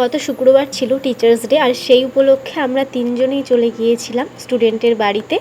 গত শুক্রবার ছিল টিচার্স ডে আর সেই উপলক্ষে আমরা তিনজনেই চলে গিয়েছিলাম স্টুডেন্টের বাড়িতে।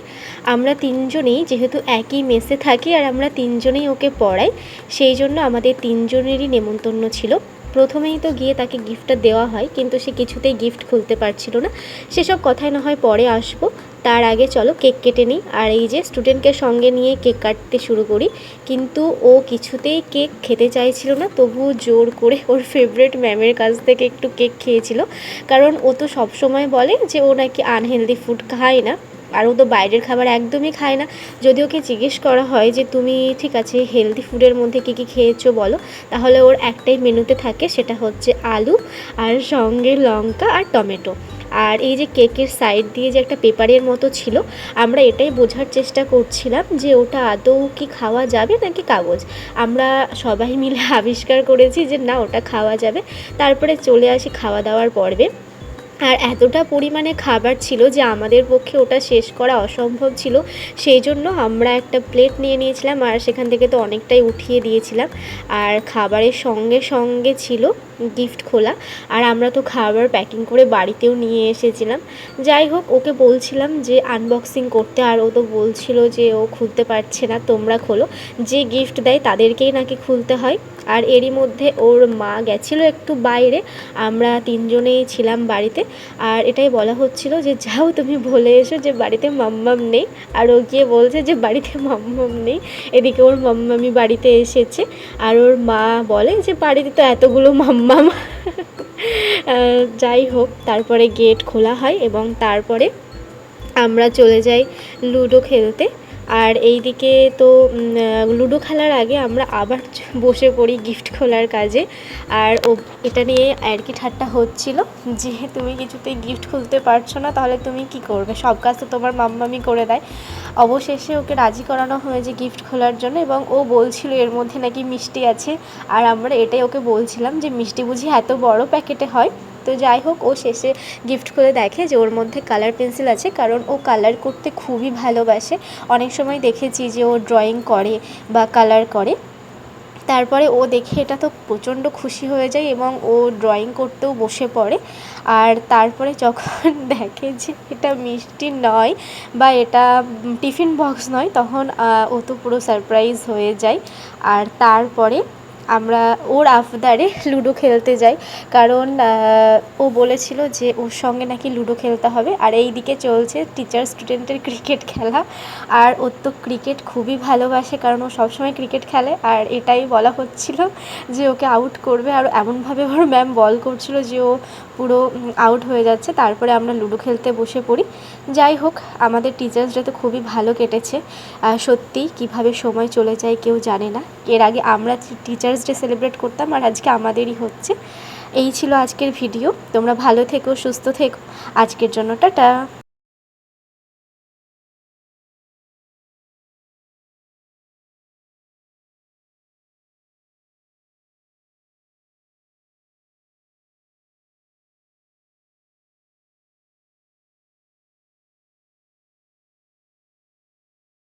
আমরা তিনজনেই যেহেতু একই মেসে থাকি আর আমরা তিনজনেই ওকে পড়াই, সেই জন্য আমাদের তিনজনেরই নেমন্তন্ন ছিল। প্রথমেই তো গিয়ে তাকে গিফটটা দেওয়া হয়, কিন্তু সে কিছুতেই গিফট খুলতে পারছিল না। সেসব কথায় না হয় পরে আসব। তার আগে চলো কেক কেটে নিই। আর এই যে স্টুডেন্টকে সঙ্গে নিয়ে কেক কাটতে শুরু করি। কিন্তু ও কিছুতেই কেক খেতে চাইছিল না, তবুও জোর করে ওর ফেভারিট ম্যামের কাছ থেকে একটু কেক খেয়েছিল। কারণ ও তো সবসময় বলে যে ও নাকি আনহেলদি ফুড খায় না। আর ও তো বাইরের খাবার একদমই খায় না। যদি ওকে জিজ্ঞেস করা হয় যে, তুমি ঠিক আছে হেলদি ফুডের মধ্যে কী কী খেয়েছো বলো? তাহলে ওর একটাই মেনুতে থাকে, সেটা হচ্ছে আলু, আর সঙ্গে লঙ্কা আর টমেটো। আর এই যে কেকের সাইড দিয়ে যে একটা পেপারের মতো ছিল, আমরা এটাই বোঝার চেষ্টা করছিলাম যে ওটা আদৌ কি খাওয়া যাবে নাকি কাগজ। আমরা সবাই মিলে আবিষ্কার করেছি যে না, ওটা খাওয়া যাবে। তারপরে চলে আসি খাওয়া দাওয়ার পর্বে। আর এতটা পরিমাণে খাবার ছিল যে আমাদের পক্ষে ওটা শেষ করা অসম্ভব ছিল। সেই জন্য আমরা একটা প্লেট নিয়ে নিয়েছিলাম আর সেখান থেকে তো অনেকটাই উঠিয়ে দিয়েছিলাম। আর খাবারের সঙ্গে সঙ্গে ছিল গিফট খোলা। আর আমরা তো খাবার প্যাকিং করে বাড়িতেও নিয়ে এসেছিলাম। যাই হোক, ওকে বলছিলাম যে আনবক্সিং করতে, আর ও তো বলছিল যে ও খুলতে পারছে না, তোমরা খোলো। যে গিফট দেয় তাদেরকেই নাকি খুলতে হয়। আর এরই মধ্যে ওর মা গেছিল একটু বাইরে, আমরা তিনজনেই ছিলাম বাড়িতে। আর এটাই বলা হচ্ছিল যে, যাও তুমি বলে এসো যে বাড়িতে মাম্মাম নেই। আর ও গিয়ে বলছে যে, বাড়িতে মাম্মাম নেই। এদিকে ওর মাম্মামি বাড়িতে এসেছে। আর ওর মা বলে যে, বাড়িতে তো এতগুলো মাম্মাম আহ, যাই হোক তারপরে গেট খোলা হয় এবং তারপরে আমরা চলে যাই লুডো খেলতে। আর এই দিকে তো লুডো খেলার আগে আমরা আবার বসে পড়ি গিফট খোলার কাজে। আর ও, এটা নিয়ে আর কি ঠাট্টা হচ্ছিল যে, তুমি কিছুতেই গিফট খুলতে পারছ না, তাহলে তুমি কি করবে? সব কাজ তো তোমার মাম্মামি করে দেয়। অবশেষে ওকে রাজি করানো হয়েছে গিফট খোলার জন্য এবং ও বলছিল এর মধ্যে নাকি মিষ্টি আছে। আর আমরা এটাই ওকে বলছিলাম যে, মিষ্টি বুঝি এত বড় প্যাকেটে হয়? তো যাই হোক, ও শেষে গিফট করে দেখে যে ওর মধ্যে কালার পেন্সিল আছে, কারণ ও কালার করতে খুবই ভালোবাসে। অনেক সময় দেখেছি যে ও ড্রয়িং করে বা কালার করে। তারপরে ও দেখে এটা তো প্রচণ্ড খুশি হয়ে যায় এবং ও ড্রয়িং করতেও বসে পড়ে। আর তারপরে যখন দেখে যে এটা মিষ্টি নয় বা এটা টিফিন বক্স নয়, তখন ও তো পুরো সারপ্রাইজ হয়ে যায়। আর তারপরে আমরা ওর আফদারে লুডো খেলতে যাই। কারণ ও বলেছিল যে ওর সঙ্গে নাকি লুডো খেলতে হবে। আর এই দিকে চলছে টিচার স্টুডেন্টের ক্রিকেট খেলা। আর ওর তো ক্রিকেট খুবই ভালোবাসে, কারণ ও সবসময় ক্রিকেট খেলে। আর এটাই বলা হচ্ছিল যে ওকে আউট করবে। আর এমনভাবে ওর ম্যাম বল করছিল যে ও পুরো আউট হয়ে যাচ্ছে। তারপরে আমরা লুডো খেলতে বসে পড়ি। যাই হোক, আমাদের টিচার্স ডে তো খুবই ভালো কেটেছে। সত্যি, কীভাবে সময় চলে যায় কেউ জানে না। এর আগে আমরা টিচার্স ডে সেলিব্রেট করতাম আর আজকে আমাদেরই হচ্ছে। এই ছিল আজকের ভিডিও তোমরা ভালো থেকো, সুস্থ থেকো। আজকের জন্য টাটা।